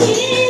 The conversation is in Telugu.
情